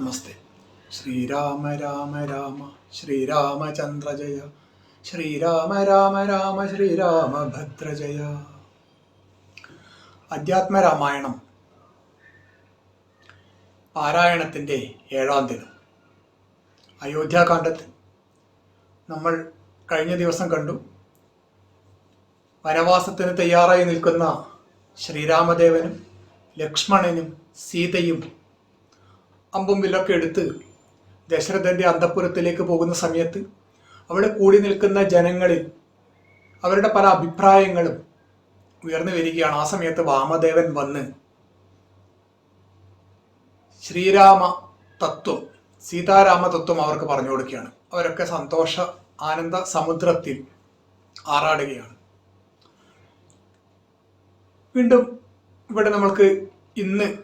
നമസ്തേ. ശ്രീരാമ രാമ രാമ ശ്രീരാമചന്ദ്ര ജയ ശ്രീരാമ രാമ രാമ ശ്രീരാമഭദ്ര ജയ അധ്യാത്മരാമായണം പാരായണത്തിന്റെ ഏഴാം ദിനം. അയോധ്യാകാന്ഡത്തിൽ നമ്മൾ കഴിഞ്ഞ ദിവസം കണ്ടു. വനവാസത്തിന് തയ്യാറായി നിൽക്കുന്ന ശ്രീരാമദേവനും ലക്ഷ്മണനും സീതയും അമ്പും വില്ലൊക്കെ എടുത്ത് ദശരഥന്റെ അന്തപുരത്തിലേക്ക് പോകുന്ന സമയത്ത് അവിടെ കൂടി നിൽക്കുന്ന ജനങ്ങളിൽ അവരുടെ പല അഭിപ്രായങ്ങളും ഉയർന്നു വരികയാണ്. ആ സമയത്ത് വാമദേവൻ വന്ന് ശ്രീരാമ തത്വം സീതാരാമ തത്വം അവർക്ക് പറഞ്ഞു കൊടുക്കുകയാണ്. അവരൊക്കെ സന്തോഷ ആനന്ദ സമുദ്രത്തിൽ ആറാടുകയാണ്. വീണ്ടും ഇവിടെ നമ്മൾക്ക് ഇന്ന്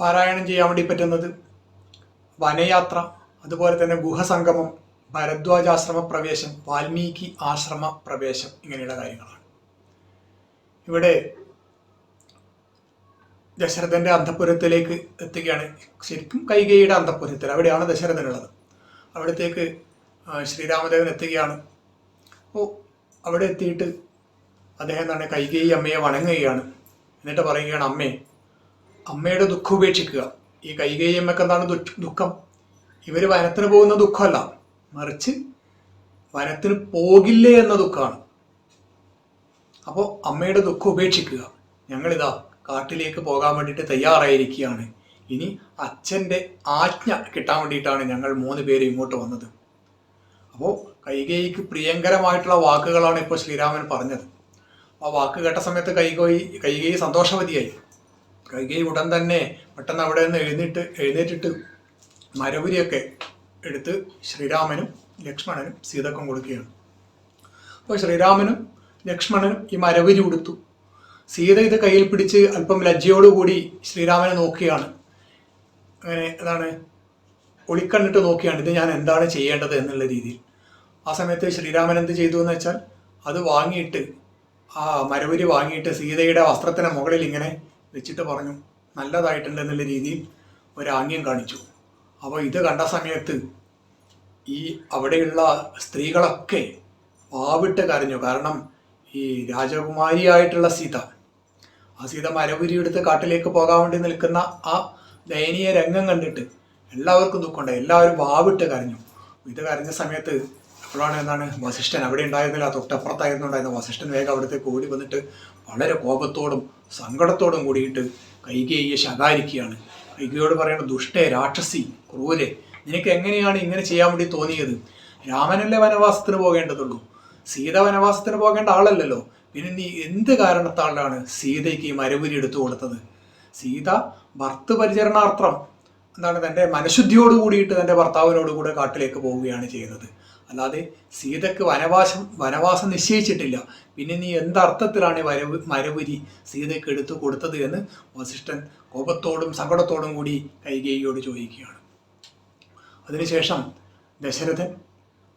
പാരായണം ചെയ്യാൻ വേണ്ടി പറ്റുന്നത് വനയാത്ര അതുപോലെ തന്നെ ഗുഹസംഗമം ഭരദ്വാജാശ്രമ പ്രവേശം വാൽമീകി ആശ്രമ പ്രവേശം ഇങ്ങനെയുള്ള കാര്യങ്ങളാണ്. ഇവിടെ ദശരഥന്റെ അന്തപുരത്തിലേക്ക് എത്തുകയാണ്. ശരിക്കും കൈകേയിയുടെ അന്തപുരത്തിൽ അവിടെയാണ് ദശരഥനുള്ളത്. അവിടത്തേക്ക് ശ്രീരാമദേവൻ എത്തുകയാണ്. ഓ അവിടെ എത്തിയിട്ട് അദ്ദേഹം എന്താണ് കൈകേയി അമ്മയെ വണങ്ങുകയാണ്. എന്നിട്ട് പറയുകയാണ് അമ്മേ അമ്മയുടെ ദുഃഖം ഉപേക്ഷിക്കുക. ഈ കൈകേയി അമ്മയ്ക്ക് എന്താണ് ദുഃഖം? ഇവർ വനത്തിന് പോകുന്ന ദുഃഖമല്ല. മറിച്ച് വനത്തിന് പോകില്ലേ എന്ന ദുഃഖമാണ്. അപ്പോൾ അമ്മയുടെ ദുഃഖം ഉപേക്ഷിക്കുക. ഞങ്ങളിതാ കാട്ടിലേക്ക് പോകാൻ വേണ്ടിയിട്ട് തയ്യാറായിരിക്കുകയാണ്. ഇനി അച്ഛന്റെ ആജ്ഞ കിട്ടാൻ വേണ്ടിയിട്ടാണ് ഞങ്ങൾ മൂന്ന് പേര് ഇങ്ങോട്ട് വന്നത്. അപ്പോൾ കൈകേയിക്ക് പ്രിയങ്കരമായിട്ടുള്ള വാക്കുകളാണ് ഇപ്പോൾ ശ്രീരാമൻ പറഞ്ഞത്. ആ വാക്ക് കേട്ട സമയത്ത് കൈകോയി കൈകേയി സന്തോഷവതിയായി. കൈകേയി ഉടൻ തന്നെ പെട്ടെന്ന് അവിടെ നിന്ന് എഴുന്നേറ്റ് എഴുന്നേറ്റിട്ട് മരപുരിയൊക്കെ എടുത്ത് ശ്രീരാമനും ലക്ഷ്മണനും സീതക്കും കൊടുക്കുകയാണ്. അപ്പോൾ ശ്രീരാമനും ലക്ഷ്മണനും ഈ മരപുരി ഉടുത്തു. സീത ഇത് കയ്യിൽ പിടിച്ച് അല്പം ലജ്ജയോടുകൂടി ശ്രീരാമനെ നോക്കുകയാണ്. അങ്ങനെ അതാണ് ഒളിക്കണ്ണിട്ട് നോക്കിയാണ് ഇത് ഞാൻ എന്താണ് ചെയ്യേണ്ടത് എന്നുള്ള രീതിയിൽ. ആ സമയത്ത് ശ്രീരാമൻ എന്ത് ചെയ്തു എന്ന് വെച്ചാൽ അത് വാങ്ങിയിട്ട് ആ മരപുരി വാങ്ങിയിട്ട് സീതയുടെ വസ്ത്രത്തിന് മുകളിൽ ഇങ്ങനെ വെച്ചിട്ട് പറഞ്ഞു നല്ലതായിട്ടുണ്ട് എന്നുള്ള രീതിയിൽ ഒരാംഗ്യം കാണിച്ചു. അപ്പോൾ ഇത് കണ്ട സമയത്ത് ഈ അവിടെയുള്ള സ്ത്രീകളൊക്കെ പാവിട്ട് കരഞ്ഞു. കാരണം ഈ രാജകുമാരിയായിട്ടുള്ള സീത ആ സീത മരപുരിയെടുത്ത് കാട്ടിലേക്ക് പോകാൻ വേണ്ടി നിൽക്കുന്ന ആ ദയനീയ രംഗം കണ്ടിട്ട് എല്ലാവർക്കും ദുഃഖമുണ്ടായി എല്ലാവരും വാവിട്ട് കരഞ്ഞു. ഇത് കരഞ്ഞ സമയത്ത് അപ്പോഴാണ് എന്താണ് വസിഷ്ഠൻ അവിടെ ഉണ്ടായിരുന്നില്ല തൊട്ടപ്പുറത്തായിരുന്നു ഉണ്ടായിരുന്ന വസിഷ്ഠൻ വേഗം അവിടത്തേക്ക് ഓടി വന്നിട്ട് വളരെ കോപത്തോടും സങ്കടത്തോടും കൂടിയിട്ട് കൈകേയെ ശകാരിക്കുകയാണ്. കൈകയോട് പറയണ ദുഷ്ടേ രാക്ഷസി ക്രൂരെ നിനക്ക് എങ്ങനെയാണ് ഇങ്ങനെ ചെയ്യാൻ വേണ്ടി തോന്നിയത്? രാമനല്ലേ വനവാസത്തിന് പോകേണ്ടതുള്ളൂ. സീത വനവാസത്തിന് പോകേണ്ട ആളല്ലല്ലോ. പിന്നെ നീ എന്ത് കാരണത്താലാണ് സീതയ്ക്ക് ഈ മരപുരി എടുത്തു കൊടുത്തത്? സീത ഭർത്തൃപരിചരണാർത്ഥം എന്താണ് തന്റെ മനഃശുദ്ധിയോട് കൂടിയിട്ട് തന്റെ ഭർത്താവിനോട് കൂടെ കാട്ടിലേക്ക് പോവുകയാണ് ചെയ്യുന്നത്. അല്ലാതെ സീതയ്ക്ക് വനവാസം വനവാസം നിശ്ചയിച്ചിട്ടില്ല. പിന്നെ നീ എന്തർത്ഥത്തിലാണ് വരവ് മരവുരി സീതയ്ക്ക് എടുത്തു കൊടുത്തത് എന്ന് വസിഷ്ഠൻ കോപത്തോടും സങ്കടത്തോടും കൂടി കൈകേയിയോട് ചോദിക്കുകയാണ്. അതിനുശേഷം ദശരഥൻ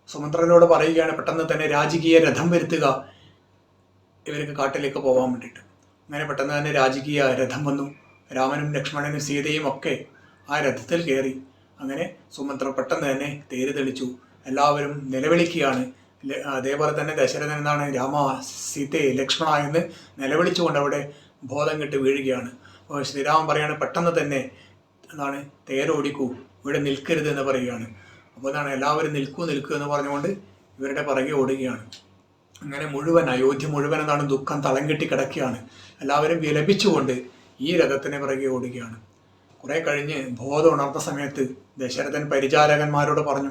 സുമന്ത്രനോട് പറയുകയാണ് പെട്ടെന്ന് തന്നെ രാജകീയ രഥം വരുത്തുക. ഇവർക്ക് കാട്ടിലേക്ക് പോകാൻ വേണ്ടിയിട്ട്. അങ്ങനെ പെട്ടെന്ന് തന്നെ രാജകീയ രഥം വന്നു. രാമനും ലക്ഷ്മണനും സീതയും ഒക്കെ ആ രഥത്തിൽ കയറി. അങ്ങനെ സുമന്ത്ര പെട്ടെന്ന് തന്നെ തേര് തെളിച്ചു. എല്ലാവരും നിലവിളിക്കുകയാണ്. അതേപോലെ തന്നെ ദശരഥൻ എന്നാണ് രാമ സീതയെ ലക്ഷ്മണ എന്ന് നിലവിളിച്ചുകൊണ്ട് അവിടെ ബോധം കെട്ട് വീഴുകയാണ്. അപ്പോൾ ശ്രീരാമൻ പറയുകയാണ് പെട്ടെന്ന് തന്നെ എന്താണ് തേരോടിക്കൂ ഇവിടെ നിൽക്കരുത് എന്ന് പറയുകയാണ്. അപ്പോൾ എന്താണ് എല്ലാവരും നിൽക്കൂ നിൽക്കൂ എന്ന് പറഞ്ഞുകൊണ്ട് ഇവരുടെ പുറകെ ഓടുകയാണ്. അങ്ങനെ മുഴുവൻ അയോധ്യ മുഴുവൻ എന്താണ് ദുഃഖം തളം കെട്ടി കിടക്കുകയാണ്. എല്ലാവരും വിലപിച്ചുകൊണ്ട് ഈ രഥത്തിനെ പിറകെ ഓടുകയാണ്. കുറെ കഴിഞ്ഞ് ബോധം ഉണർന്ന സമയത്ത് ദശരഥൻ പരിചാരകന്മാരോട് പറഞ്ഞു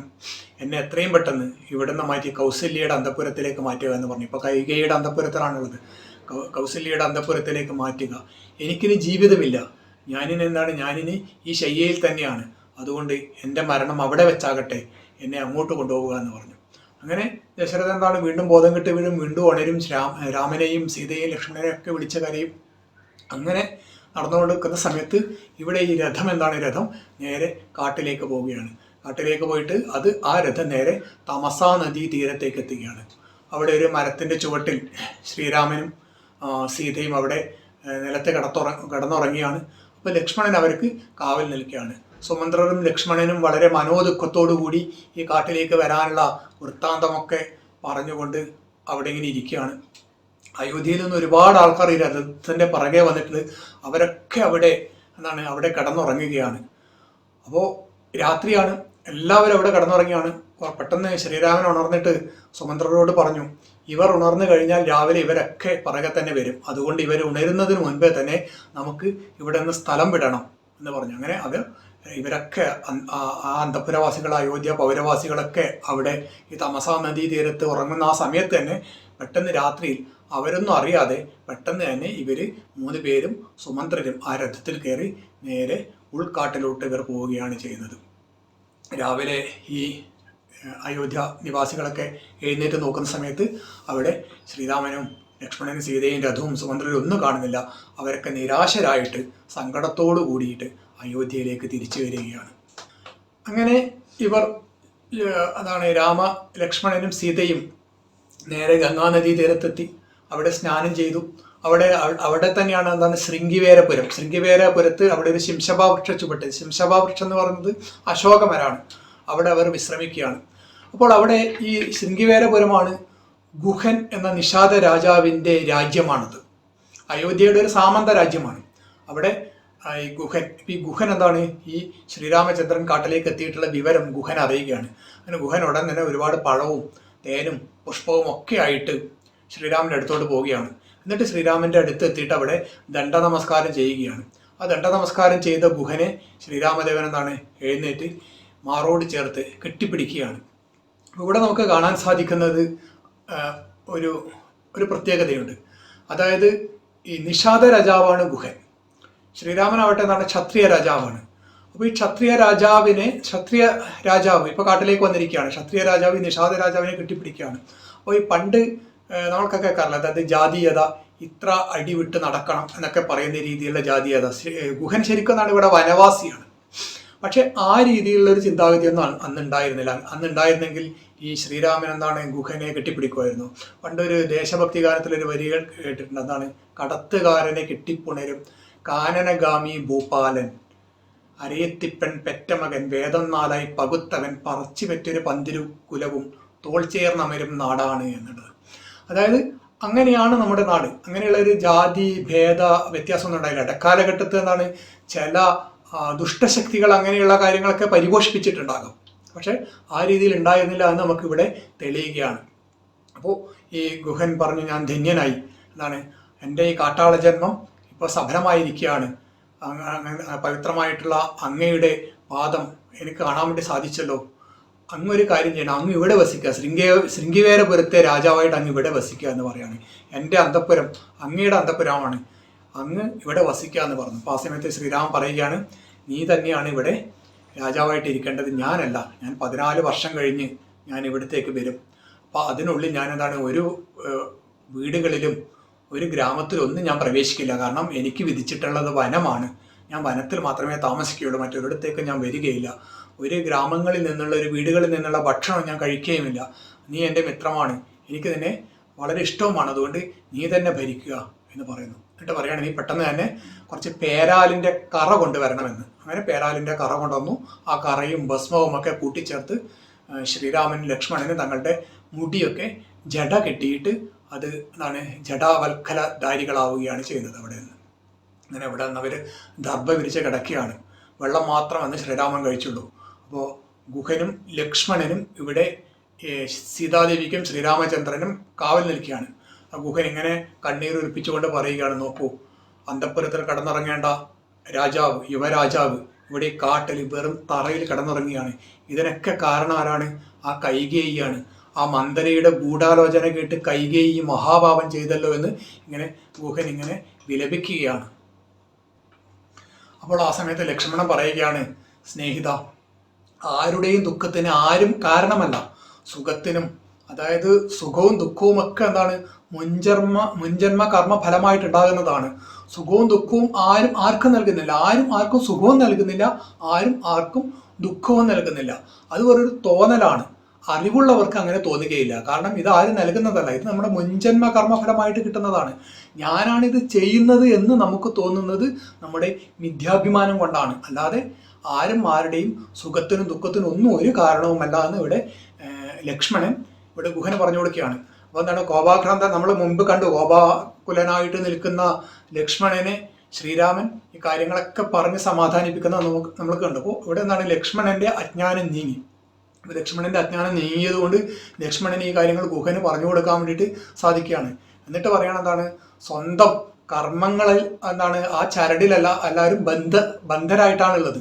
എന്നെ എത്രയും പെട്ടെന്ന് ഇവിടുന്ന് മാറ്റി കൗസല്യയുടെ അന്തപുരത്തിലേക്ക് മാറ്റുക എന്ന് പറഞ്ഞു. ഇപ്പോൾ കൈകയുടെ അന്തപുരത്തിലാണുള്ളത്. കൗസല്യയുടെ അന്തപുരത്തിലേക്ക് മാറ്റുക. എനിക്കിനി ജീവിതമില്ല. ഞാനിന് എന്താണ്? ഞാനിനി ഈ ശയ്യയിൽ തന്നെയാണ്. അതുകൊണ്ട് എന്റെ മരണം അവിടെ വെച്ചാകട്ടെ. എന്നെ അങ്ങോട്ട് കൊണ്ടുപോവുക എന്ന് പറഞ്ഞു. അങ്ങനെ ദശരഥൻ എന്താണ്? വീണ്ടും ബോധം കെട്ട് വീഴും. വീണ്ടും ഉണരും രാമനെയും സീതയെയും ലക്ഷ്മണനെയും ഒക്കെ വിളിച്ച കരയും. അങ്ങനെ നടന്നുകൊണ്ടിരിക്കുന്ന സമയത്ത് ഇവിടെ ഈ രഥം എന്താണ് രഥം? നേരെ കാട്ടിലേക്ക് പോവുകയാണ്. കാട്ടിലേക്ക് പോയിട്ട് അത് ആ രഥം നേരെ തമസാ നദീ തീരത്തേക്ക് എത്തുകയാണ്. അവിടെ ഒരു മരത്തിന്റെ ചുവട്ടിൽ ശ്രീരാമനും സീതയും അവിടെ നിലത്തെ കിടത്തുറ കിടന്നുറങ്ങിയാണ്. അപ്പോൾ ലക്ഷ്മണൻ അവർക്ക് കാവൽ നിൽക്കുകയാണ്. സുമന്ത്രനും ലക്ഷ്മണനും വളരെ കൂടി ഈ കാട്ടിലേക്ക് വരാനുള്ള വൃത്താന്തമൊക്കെ പറഞ്ഞുകൊണ്ട് അവിടെ ഇങ്ങനെ ഇരിക്കുകയാണ്. അയോധ്യയിൽ നിന്ന് ഒരുപാട് ആൾക്കാർ ഈ രഥത്തിന്റെ പുറകെ വന്നിട്ടുണ്ട്. അവരൊക്കെ അവിടെ എന്താണ് അവിടെ കടന്നുറങ്ങുകയാണ്. അപ്പോൾ രാത്രിയാണ് എല്ലാവരും അവിടെ കിടന്നുറങ്ങിയാണ് പെട്ടെന്ന് ശ്രീരാമൻ ഉണർന്നിട്ട് സുമന്ത്രരോട് പറഞ്ഞു ഇവർ ഉണർന്നു കഴിഞ്ഞാൽ രാവിലെ ഇവരൊക്കെ പുറകെ തന്നെ വരും. അതുകൊണ്ട് ഇവർ ഉണരുന്നതിന് മുൻപേ തന്നെ നമുക്ക് ഇവിടെ നിന്ന് സ്ഥലം വിടണം. എന്ന് പറഞ്ഞു. അങ്ങനെ അവർ ഇവരൊക്കെ ആ അന്തപുരവാസികൾ അയോധ്യ പൗരവാസികളൊക്കെ അവിടെ ഈ തമസാ നദീ തീരത്ത് ഉറങ്ങുന്ന ആ സമയത്ത് തന്നെ പെട്ടെന്ന് രാത്രിയിൽ അവരൊന്നും അറിയാതെ പെട്ടെന്ന് തന്നെ ഇവർ മൂന്ന് പേരും സുമന്ത്രരും ആ രഥത്തിൽ കയറി നേരെ ഉൾക്കാട്ടിലോട്ട് ഇവർ പോവുകയാണ് ചെയ്യുന്നത്. രാവിലെ ഈ അയോധ്യ നിവാസികളൊക്കെ എഴുന്നേറ്റ് നോക്കുന്ന സമയത്ത് അവിടെ ശ്രീരാമനും ലക്ഷ്മണനും സീതയും രഥവും സുമന്ത്രരും ഒന്നും കാണുന്നില്ല. അവരൊക്കെ നിരാശരായിട്ട് സങ്കടത്തോടു കൂടിയിട്ട് അയോധ്യയിലേക്ക് തിരിച്ചു വരികയാണ്. അങ്ങനെ ഇവർ അതാണ് രാമ ലക്ഷ്മണനും സീതയും നേരെ ഗംഗാനദീ തീരത്തെത്തി അവിടെ സ്നാനം ചെയ്തു. അവിടെ അവിടെ തന്നെയാണ് എന്താണ് ശൃംഗിവേരപുരം. ശൃംഗിവേരപുരത്ത് അവിടെ ഒരു ശിംശഭാവൃക്ഷ ചുവട്ട്. ശിംശഭാവൃക്ഷം എന്ന് പറയുന്നത് അശോകമരാണ്. അവിടെ അവർ വിശ്രമിക്കുകയാണ്. അപ്പോൾ അവിടെ ഈ ശൃംഗിവേരപുരമാണ് ഗുഹൻ എന്ന നിഷാദ രാജാവിന്റെ രാജ്യമാണത്. അയോധ്യയുടെ ഒരു സാമന്ത രാജ്യമാണ്. അവിടെ ഈ ഗുഹൻ ഈ ഗുഹൻ എന്താണ്? ഈ ശ്രീരാമചന്ദ്രൻ കാട്ടിലേക്ക് എത്തിയിട്ടുള്ള വിവരം ഗുഹൻ അറിയുകയാണ്. അങ്ങനെ ഗുഹൻ ഉടൻ തന്നെ ഒരുപാട് പഴവും തേനും പുഷ്പവും ഒക്കെ ആയിട്ട് ശ്രീരാമന്റെ അടുത്തോട്ട് പോവുകയാണ്. എന്നിട്ട് ശ്രീരാമന്റെ അടുത്ത് എത്തിയിട്ട് അവിടെ ദണ്ഡ നമസ്കാരം ചെയ്യുകയാണ്. ആ ദണ്ഡ നമസ്കാരം ചെയ്ത ഗുഹനെ ശ്രീരാമദേവൻ എന്താണ് എഴുന്നേറ്റ് മാറോട് ചേർത്ത് കെട്ടിപ്പിടിക്കുകയാണ്. ഇവിടെ നമുക്ക് കാണാൻ സാധിക്കുന്നത് ഒരു ഒരു പ്രത്യേകതയുണ്ട്. അതായത് ഈ നിഷാദ രാജാവാണ് ഗുഹൻ. ശ്രീരാമനാവട്ടെ എന്താണ് ക്ഷത്രിയ രാജാവാണ്. അപ്പോൾ ഈ ക്ഷത്രിയ രാജാവിനെ ക്ഷത്രിയ രാജാവ് ഇപ്പോൾ കാട്ടിലേക്ക് വന്നിരിക്കുകയാണ്. ക്ഷത്രിയ രാജാവ് ഈ നിഷാദ രാജാവിനെ കെട്ടിപ്പിടിക്കുകയാണ്. അപ്പോൾ ഈ പണ്ട് നമ്മൾക്കൊക്കെ കാരണം അതായത് ജാതീയത ഇത്ര അടിവിട്ട് നടക്കണം എന്നൊക്കെ പറയുന്ന രീതിയിലുള്ള ജാതീയത. ഗുഹൻ ശരിക്കും എന്നാണ് ഇവിടെ വനവാസിയാണ്. പക്ഷെ ആ രീതിയിലുള്ള ഒരു ചിന്താഗതിയൊന്നും അന്ന് അന്ന് ഉണ്ടായിരുന്നില്ല അന്ന് ഉണ്ടായിരുന്നെങ്കിൽ ഈ ശ്രീരാമൻ എന്താണ് ഗുഹനെ കെട്ടിപ്പിടിക്കുമായിരുന്നു. പണ്ടൊരു ദേശഭക്തി ഗാനത്തിലൊരു വരികൾ കേട്ടിട്ടുണ്ട്. എന്താണ് കടത്തുകാരനെ കെട്ടിപ്പുണരും കാനനഗാമി ഭൂപാലൻ. അരയത്തിപ്പൻ പെറ്റമകൻ വേദം നാലായി പകുത്തവൻ പറച്ചു പറ്റൊരു പന്തിരു കുലവും തോൾ ചേർന്നമരും നാടാണ് എന്നുള്ളത്. അതായത് അങ്ങനെയാണ് നമ്മുടെ നാട്. അങ്ങനെയുള്ള ഒരു ജാതി ഭേദ വ്യത്യാസമൊന്നും ഉണ്ടായില്ല. ഇടക്കാലഘട്ടത്ത് എന്താണ്? ചില ദുഷ്ടശക്തികൾ അങ്ങനെയുള്ള കാര്യങ്ങളൊക്കെ പരിപോഷിപ്പിച്ചിട്ടുണ്ടാകും. പക്ഷെ ആ രീതിയിൽ ഉണ്ടായിരുന്നില്ല എന്ന് നമുക്കിവിടെ തെളിയുകയാണ്. അപ്പോൾ ഈ ഗുഹൻ പറഞ്ഞു ഞാൻ ധന്യനായി. എന്താണ്? എന്റെ ഈ കാട്ടാള ജന്മം ഇപ്പോൾ സഫലമായിരിക്കുകയാണ്. പവിത്രമായിട്ടുള്ള അങ്ങയുടെ പാദം എനിക്ക് കാണാൻ വേണ്ടി സാധിച്ചല്ലോ. അങ്ങ് ഒരു കാര്യം ചെയ്യണം. അങ്ങ് ഇവിടെ വസിക്കുക. ശൃംഗേ ശൃംഗിവേരപുരത്തെ രാജാവായിട്ട് അങ്ങ് ഇവിടെ വസിക്കുക എന്ന് പറയാണ്. എന്റെ അന്തപ്പുരം അങ്ങയുടെ അന്തപ്പുരമാണ്. അങ്ങ് ഇവിടെ വസിക്കുക എന്ന് പറഞ്ഞു. അപ്പോൾ ആ സമയത്ത് ശ്രീരാമൻ പറയുകയാണ് നീ തന്നെയാണ് ഇവിടെ രാജാവായിട്ട് ഇരിക്കേണ്ടത്. ഞാനല്ല. ഞാൻ പതിനാല് വർഷം കഴിഞ്ഞ് ഞാൻ ഇവിടത്തേക്ക് വരും. അപ്പോൾ അതിനുള്ളിൽ ഞാൻ എന്താണ് ഒരു വീടുകളിലും ഒരു ഗ്രാമത്തിലൊന്നും ഞാൻ പ്രവേശിക്കില്ല. കാരണം എനിക്ക് വിധിച്ചിട്ടുള്ളത് വനമാണ്. ഞാൻ വനത്തിൽ മാത്രമേ താമസിക്കുകയുള്ളൂ. മറ്റൊരിടത്തേക്ക് ഞാൻ വരികയില്ല. ഒരു ഗ്രാമങ്ങളിൽ നിന്നുള്ള ഒരു വീടുകളിൽ നിന്നുള്ള ഭക്ഷണം ഞാൻ കഴിക്കുകയുമില്ല. നീ എന്റെ മിത്രമാണ്. എനിക്ക് നിന്നെ വളരെ ഇഷ്ടവുമാണ്. അതുകൊണ്ട് നീ തന്നെ ഭരിക്കുക എന്ന് പറയുന്നു. എന്നിട്ട് പറയാണ് നീ പെട്ടെന്ന് തന്നെ കുറച്ച് പേരാലിന്റെ കറ കൊണ്ടുവരണമെന്ന്. അങ്ങനെ പേരാലിന്റെ കറ കൊണ്ടുവന്നു. ആ കറയും ഭസ്മവും ഒക്കെ കൂട്ടിച്ചേർത്ത് ശ്രീരാമനും ലക്ഷ്മണനും തങ്ങളുടെ മുടിയൊക്കെ ജട കെട്ടിയിട്ട് അത് എന്താണ് ജടാവൽക്കലധാരികളാവുകയാണ് ചെയ്യുന്നത് അവിടെ നിന്ന്. അങ്ങനെ അവിടെ നിന്ന് അവർ ദർഭ വിരിച്ച് കിടക്കുകയാണ്. വെള്ളം മാത്രം ശ്രീരാമൻ കഴിച്ചുള്ളൂ. അപ്പോൾ ഗുഹനും ലക്ഷ്മണനും ഇവിടെ സീതാദേവിക്കും ശ്രീരാമചന്ദ്രനും കാവൽ നിൽക്കുകയാണ്. ആ ഗുഹൻ ഇങ്ങനെ കണ്ണീർ ഒലിപ്പിച്ചുകൊണ്ട് പറയുകയാണ് നോക്കൂ അന്തപ്പുരത്തിൽ കടന്നിറങ്ങേണ്ട രാജാവ് യുവരാജാവ് ഇവിടെ കാട്ടിൽ വെറും തറയിൽ കടന്നിറങ്ങുകയാണ്. ഇതിനൊക്കെ കാരണം ആരാണ്? ആ കൈകേയിയാണ്. ആ മന്ദരയുടെ ഗൂഢാലോചന കേട്ട് കൈകേയി മഹാഭാവം ചെയ്തല്ലോ എന്ന് ഇങ്ങനെ ഗുഹൻ ഇങ്ങനെ വിലപിക്കുകയാണ്. അപ്പോൾ ആ സമയത്ത് ലക്ഷ്മണൻ പറയുകയാണ് സ്നേഹിത ആരുടെയും ദുഃഖത്തിന് ആരും കാരണമല്ല. സുഖത്തിനും അതായത് സുഖവും ദുഃഖവും ഒക്കെ എന്താണ്? മുൻജന്മ മുൻജന്മ കർമ്മ ഫലമായിട്ടുണ്ടാകുന്നതാണ്. സുഖവും ദുഃഖവും ആരും ആർക്കും നൽകുന്നില്ല. ആരും ആർക്കും സുഖവും നൽകുന്നില്ല. ആരും ആർക്കും ദുഃഖവും നൽകുന്നില്ല. അത് വെറൊരു തോന്നലാണ്. അറിവുള്ളവർക്ക് അങ്ങനെ തോന്നുകയില്ല. കാരണം ഇത് ആരും നൽകുന്നതല്ല. ഇത് നമ്മുടെ മുൻജന്മ കർമ്മഫലമായിട്ട് കിട്ടുന്നതാണ്. ഞാനാണിത് ചെയ്യുന്നത് എന്ന് നമുക്ക് തോന്നുന്നത് നമ്മുടെ മിഥ്യാഭിമാനം കൊണ്ടാണ്. അല്ലാതെ ആരും ആരുടെയും സുഖത്തിനും ദുഃഖത്തിനും ഒന്നും ഒരു കാരണവുമല്ല എന്ന് ഇവിടെ ലക്ഷ്മണൻ ഇവിടെ ഗുഹന് പറഞ്ഞു കൊടുക്കുകയാണ്. അപ്പോൾ എന്താണ് കോപാക്രാന്ത നമ്മൾ മുമ്പ് കണ്ടു കോപാകുലനായിട്ട് നിൽക്കുന്ന ലക്ഷ്മണനെ ശ്രീരാമൻ ഈ കാര്യങ്ങളൊക്കെ പറഞ്ഞ് സമാധാനിപ്പിക്കുന്ന നമ്മൾ കണ്ടു. അപ്പോൾ ഇവിടെ എന്താണ് ലക്ഷ്മണന്റെ അജ്ഞാനം നീങ്ങി. ലക്ഷ്മണന്റെ അജ്ഞാനം നീങ്ങിയതുകൊണ്ട് ലക്ഷ്മണൻ ഈ കാര്യങ്ങൾ ഗുഹന് പറഞ്ഞു കൊടുക്കാൻ വേണ്ടിയിട്ട് സാധിക്കുകയാണ്. എന്നിട്ട് പറയണം എന്താണ് സ്വന്തം കർമ്മങ്ങളിൽ എന്താണ് ആ ചരടിലല്ല എല്ലാവരും ബന്ധ ബന്ധരായിട്ടാണുള്ളത്.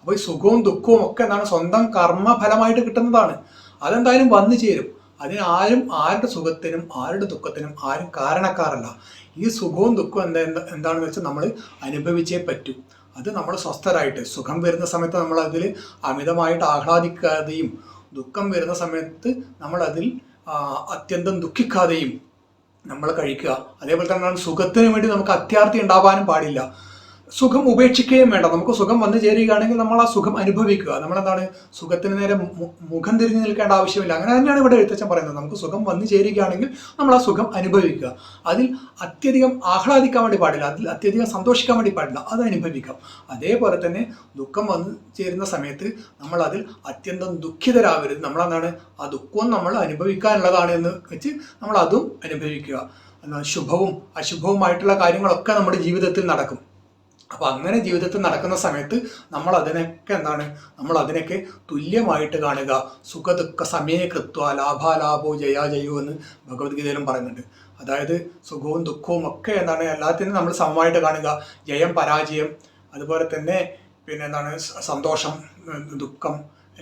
അപ്പോൾ ഈ സുഖവും ദുഃഖവും ഒക്കെ എന്താണ് സ്വന്തം കർമ്മഫലമായിട്ട് കിട്ടുന്നതാണ്. അതെന്തായാലും വന്നു ചേരും. അതിന് ആരും ആരുടെ സുഖത്തിനും ആരുടെ ദുഃഖത്തിനും ആരും കാരണക്കാരല്ല. ഈ സുഖവും ദുഃഖവും എന്താ എന്താ- എന്താണെന്ന് വെച്ചാൽ നമ്മൾ അനുഭവിച്ചേ പറ്റൂ. അത് നമ്മൾ സ്വസ്ഥരായിട്ട് സുഖം വരുന്ന സമയത്ത് നമ്മൾ അതിൽ അമിതമായിട്ട് ആഹ്ലാദിക്കാതെയും ദുഃഖം വരുന്ന സമയത്ത് നമ്മൾ അതിൽ അത്യന്തം ദുഃഖിക്കാതെയും നമ്മൾ കഴിക്കുക. അതേപോലെ തന്നെ സുഖത്തിന് വേണ്ടി നമുക്ക് അത്യാർത്ഥി ഉണ്ടാവാനും പാടില്ല. സുഖം ഉപേക്ഷിക്കുകയും വേണ്ട. നമുക്ക് സുഖം വന്നു ചേരുകയാണെങ്കിൽ നമ്മൾ ആ സുഖം അനുഭവിക്കുക. നമ്മളെന്താണ്? സുഖത്തിന് നേരെ മുഖം തിരിഞ്ഞു നിൽക്കേണ്ട ആവശ്യമില്ല. അങ്ങനെ തന്നെയാണ് ഇവിടെ എഴുത്തച്ഛൻ പറയുന്നത്. നമുക്ക് സുഖം വന്നു ചേരുകയാണെങ്കിൽ നമ്മൾ ആ സുഖം അനുഭവിക്കുക. അതിൽ അത്യധികം ആഹ്ലാദിക്കാൻ വേണ്ടി പാടില്ല. അതിൽ അത്യധികം സന്തോഷിക്കാൻ വേണ്ടി പാടില്ല. അത് അനുഭവിക്കാം. അതേപോലെ തന്നെ ദുഃഖം വന്നു ചേരുന്ന സമയത്ത് നമ്മൾ അതിൽ അത്യന്തം ദുഃഖിതരാവരുത്. നമ്മളെന്താണ്? ആ ദുഃഖവും നമ്മൾ അനുഭവിക്കാനുള്ളതാണ് എന്ന് വെച്ച് നമ്മൾ അതും അനുഭവിക്കുക. എന്നാൽ ശുഭവും അശുഭവുമായിട്ടുള്ള കാര്യങ്ങളൊക്കെ നമ്മുടെ ജീവിതത്തിൽ നടക്കും. അപ്പൊ അങ്ങനെ ജീവിതത്തിൽ നടക്കുന്ന സമയത്ത് നമ്മൾ അതിനൊക്കെ എന്താണ്? നമ്മൾ അതിനൊക്കെ തുല്യമായിട്ട് കാണുക. സുഖ ദുഃഖ സമയ കൃത്വ ലാഭാലാഭോ ജയാജയോ എന്ന് ഭഗവത്ഗീതയിലും പറയുന്നുണ്ട്. അതായത് സുഖവും ദുഃഖവും ഒക്കെ എന്താണ്? എല്ലാത്തിനും നമ്മൾ സമമായിട്ട് കാണുക. ജയം പരാജയം അതുപോലെ തന്നെ പിന്നെ എന്താണ് സന്തോഷം ദുഃഖം